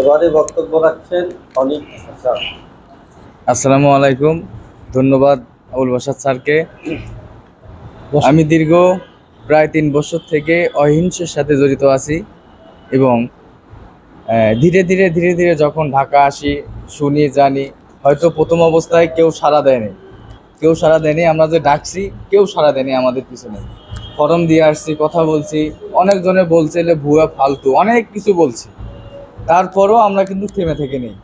এবারে বক্তব্য রাখছেন অনিক আসসালামু আলাইকুম। ধন্যবাদ আবুল বাসাদ স্যারকে। আমি দীর্ঘ প্রায় তিন বছর থেকে অহিংসের সাথে জড়িত আছি এবং ধীরে ধীরে ধীরে ধীরে যখন ঢাকা আসি, শুনি, জানি, হয়তো প্রথম অবস্থায় কেউ সাড়া দেয়নি। কেউ সাড়া দেয়নি, আমরা যে ডাকছি, কেউ সাড়া দেয়নি আমাদের পিছনে। ফর্ম দিয়ে আসছি, কথা বলছি, অনেকজনে বলছে ভুয়া, ফালতু, অনেক কিছু বলছি। তারপরও আমরা কিন্তু থেমে থেকে নেই।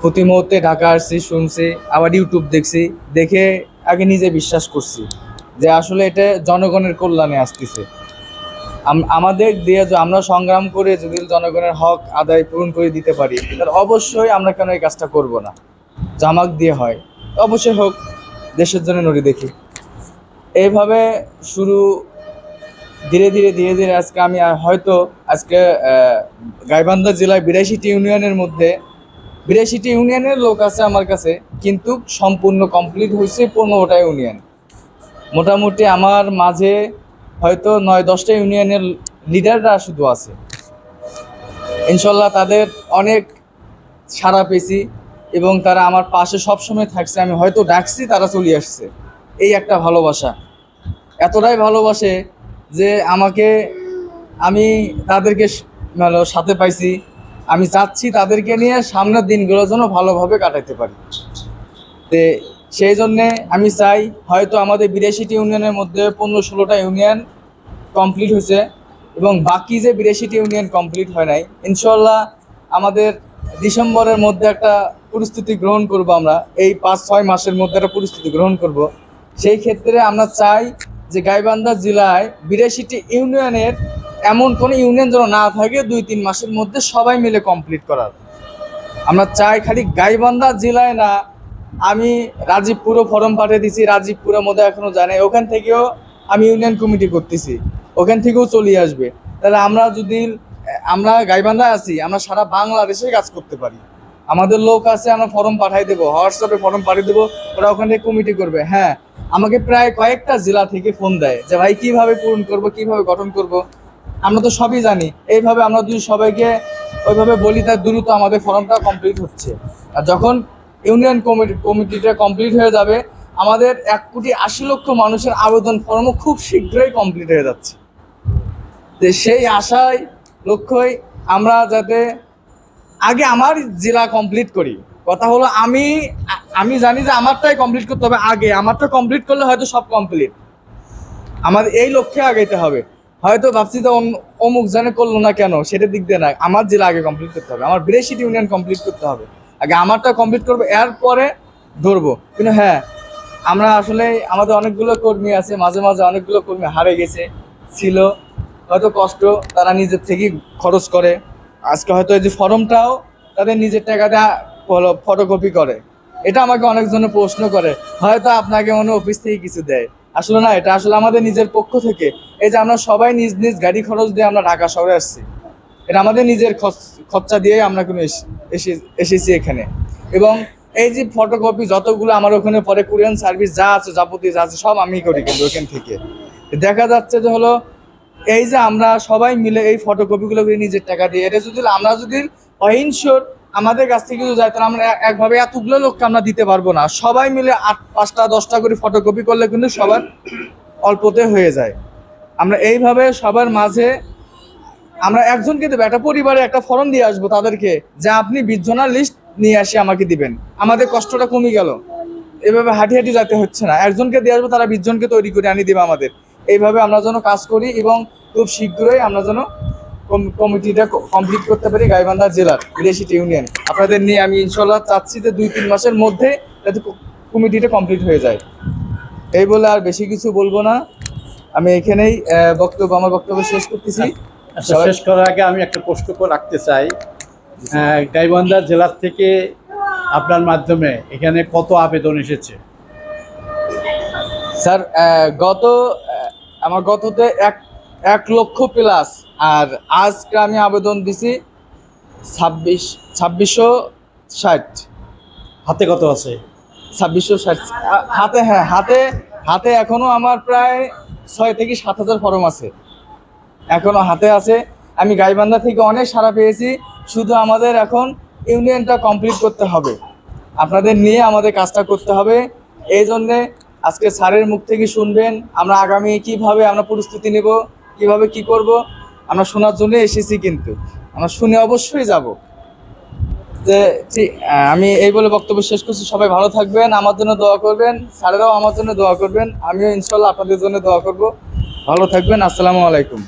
প্রতি মুহূর্তে ঢাকা আসছি, শুনছি, আবার ইউটিউব দেখছি, দেখে আগে নিজে বিশ্বাস করছি যে আসলে এটা জনগণের কল্যাণে আসতেছে। আমাদের দিয়ে আমরা সংগ্রাম করে যদি জনগণের হক আদায় পূরণ করে দিতে পারি, তাহলে অবশ্যই আমরা কেন এই কাজটা করব না? জামাক দিয়ে হয়, অবশ্যই হোক, দেশের জন্য নড়ি দেখি। এইভাবে শুরু ধীরে ধীরে ধীরে ধীরে আজকে আমি হয়তো আজকে গাইবান্ধা জেলায় বিরাশিটি ইউনিয়নের মধ্যে বিরাশিটি ইউনিয়নের লোক আছে আমার কাছে, কিন্তু সম্পূর্ণ কমপ্লিট হয়েছে পনেরোটা ইউনিয়ন। মোটামুটি আমার মাঝে হয়তো নয়, দশটা ইউনিয়নের লিডাররা শুধু আছে। ইনশাল্লাহ তাদের অনেক সাড়া পেয়েছি এবং তারা আমার পাশে সবসময় থাকছে, আমি হয়তো ডাকছি, তারা চলে আসছে। এই একটা ভালোবাসা। এতটাই ভালোবাসে যে আমাকে আমি তাদেরকে স- মানে সাথে পাইছি। আমি চাচ্ছি তাদেরকে নিয়ে সামনের দিনগুলো যেন ভালোভাবে কাটাতে পারি। তে সেই জন্যে আমি চাই হয়তো আমাদের বিরাশিটি ইউনিয়নের মধ্যে পনেরো ষোলোটা ইউনিয়ন কমপ্লিট হয়েছে এবং বাকি যে বিরাশিটি ইউনিয়ন কমপ্লিট হয় নাই ইনশাল্লাহ আমাদের ডিসেম্বরের মধ্যে একটা পরিস্থিতি গ্রহণ করব আমরা। এই পাঁচ ছয় মাসের মধ্যে একটা পরিস্থিতি গ্রহণ করব। সেই ক্ষেত্রে আমরা চাই যে গাইবান্ধা জেলায় বিরাশিটি ইউনিয়নের এমন কোনো ইউনিয়ন যেন না থাকে, দুই তিন মাসের মধ্যে সবাই মিলে কমপ্লিট করার। আমরা চাই খালি গাইবান্ধা জেলায় না, আমি রাজীবপুরও ফর্ম পাঠিয়ে দিছি রাজীবপুরের মধ্যে এখনও জানাই ওখান থেকেও আমি ইউনিয়ন কমিটি করতেছি। ওখান থেকেও চলে আসবে। তাহলে আমরা যদি, আমরা গাইবান্ধা আছি, আমরা সারা বাংলাদেশে কাজ করতে পারি। আমাদের লোক আছে, আমরা ফর্ম পাঠাই দেবো। হোয়াটসঅ্যাপে ফর্ম পাঠিয়ে দেবো, ওরা ওখান কমিটি করবে। হ্যাঁ আমাকে প্রায় কয়েকটা জেলা থেকে ফোন দেয় যে, ভাই, কীভাবে পূরণ করব, কীভাবে গঠন করব? আমরা তো সবই জানি। এইভাবে আমরা যদি সবাইকে ওইভাবে বলি তার দ্রুত আমাদের ফর্মটা কমপ্লিট হচ্ছে। আর যখন ইউনিয়ন কমিটি কমিটিটা কমপ্লিট হয়ে যাবে, আমাদের এক কোটি আশি লক্ষ মানুষের আবেদন ফর্মও খুব শীঘ্রই কমপ্লিট হয়ে যাচ্ছে। সেই আশায়, লক্ষ্যই আমরা যাতে আগে আমার জেলা কমপ্লিট করি। কথা হলো আমি আমি জানি যে আমারটাই কমপ্লিট করতে হবে আগে। আমারটা কমপ্লিট করলে হয়তো সব কমপ্লিট আমার এই লক্ষ্যে আগাইতে হবে। হয়তো ভাবছি যে অমুক জানে করল না কেন সেটা দিক দিয়ে না। আমার জেলা আগে কমপ্লিট করতে হবে। আমার বিরাশিটি ইউনিয়ন কমপ্লিট করতে হবে। আগে আমারটা কমপ্লিট করব, এরপরে ধরবো। কিন্তু হ্যাঁ আমরা আসলে আমাদের অনেকগুলো কর্মী আছে, মাঝে মাঝে অনেকগুলো কর্মী হারে গেছে, ছিল। হয়তো কষ্ট, তারা নিজের থেকেই খরচ করে। আজকে হয়তো এই যে ফর্মটাও তাদের নিজের টাকাটা ফটোকপি করে। এটা আমাকে অনেকজনে প্রশ্ন করে, হয়তো আপনাকে মনে অফিস থেকে কিছু দেয়। আসলে না, এটা আসলে আমাদের নিজের পক্ষ থেকে। এই যে আমরা সবাই নিজ নিজ গাড়ি খরচ দিয়ে আমরা ঢাকা শহরে আসছি। এটা আমাদের নিজের খরচ- খরচা দিয়ে আমরা কোনো এস- এসে- এসেছি এখানে। এবং এই যে ফটোকপি যতগুলো আমার ওখানে পরে কুরিয়ান সার্ভিস যা আছে, যাবতীয় যা আছে, সব আমি করি কিন্তু ওখান থেকে। দেখা যাচ্ছে যে হলো এই যে আমরা সবাই মিলে এই ফটোকপিগুলো করে নিজের টাকা দিয়ে, এটা যদি আমরা যদি অহিংসর আমাদের কাছ থেকে যদি যায়, তাহলে আমরা এক- একভাবে এতগুলো লোককে আমরা দিতে পারব না। সবাই মিলে আট, পাঁচটা, দশটা করে ফটোকপি করলে কিন্তু সবার অল্পতে হয়ে যায়। আমরা এইভাবে সবার মাঝে আমরা একজনকে দেবো, একটা পরিবারে একটা ফর্ম দিয়ে আসব তাদেরকে, যে আপনি বিশ জনের লিস্ট নিয়ে আসি আমাকে দিবেন। আমাদের কষ্টটা কমে গেল। এভাবে হাঁটি হাঁটি যেতে হচ্ছে না। একজনকে দিয়ে আসব, তারা বিশজনকে তৈরি করে আনি দেবে আমাদের। এইভাবে আমরা যেন কাজ করি এবং খুব শীঘ্রই আমরা যেন কমিটিটা কমপ্লিট করতে পারি গাইবান্ধা জেলার বিরাশিটি ইউনিয়ন। আপনাদের নিয়ে আমি ইনশাল্লাহ চাচ্ছি যে দুই তিন মাসের মধ্যে যাতে কমিটিটা কমপ্লিট হয়ে যায়। এই বলে আর বেশি কিছু বলব না। আমি এখানেই বক্তব্য আমার বক্তব্য শেষ করতেছি। আচ্ছা শেষ করার আগে আমি একটা প্রশ্ন রাখতে চাই। গাইবান্ধা জেলার থেকে আপনার মাধ্যমে এখানে কত আবেদন এসেছে? স্যার গত আমার গততে এক এক লক্ষ প্লাস আর আজকে আমি আবেদন দিছি ছাব্বিশ ছাব্বিশশো ষাট। হাতে কত আছে? ছাব্বিশশো ষাট। হাতে হ্যাঁ হাতে হাতে এখনও আমার প্রায় ছয় থেকে সাত হাজার ফর্ম আছে। এখনও হাতে আছে। আমি গাইবান্ধা থেকে অনেক সাড়া পেয়েছি। শুধু আমাদের এখন ইউনিয়নটা কমপ্লিট করতে হবে। আপনাদের নিয়ে আমাদের কাজটা করতে হবে। এই জন্যে আজকে স্যারের মুখ থেকে শুনবেন, আমরা আগামী কীভাবে আমরা প্রস্তুতি নেব, কীভাবে কি করব, আমরা শোনার জন্য এসেছি কিন্তু। আমরা শুনে অবশ্যই যাব। যে আমি এই বলে বক্তব্য শেষ করছি। সবাই ভালো থাকবেন, আমার জন্য দোয়া করবেন, স্যারেরাও আমার জন্য দোয়া করবেন, আমিও ইনশাল্লাহ আপনাদের জন্য দোয়া করব। ভালো থাকবেন, আসসালামু আলাইকুম।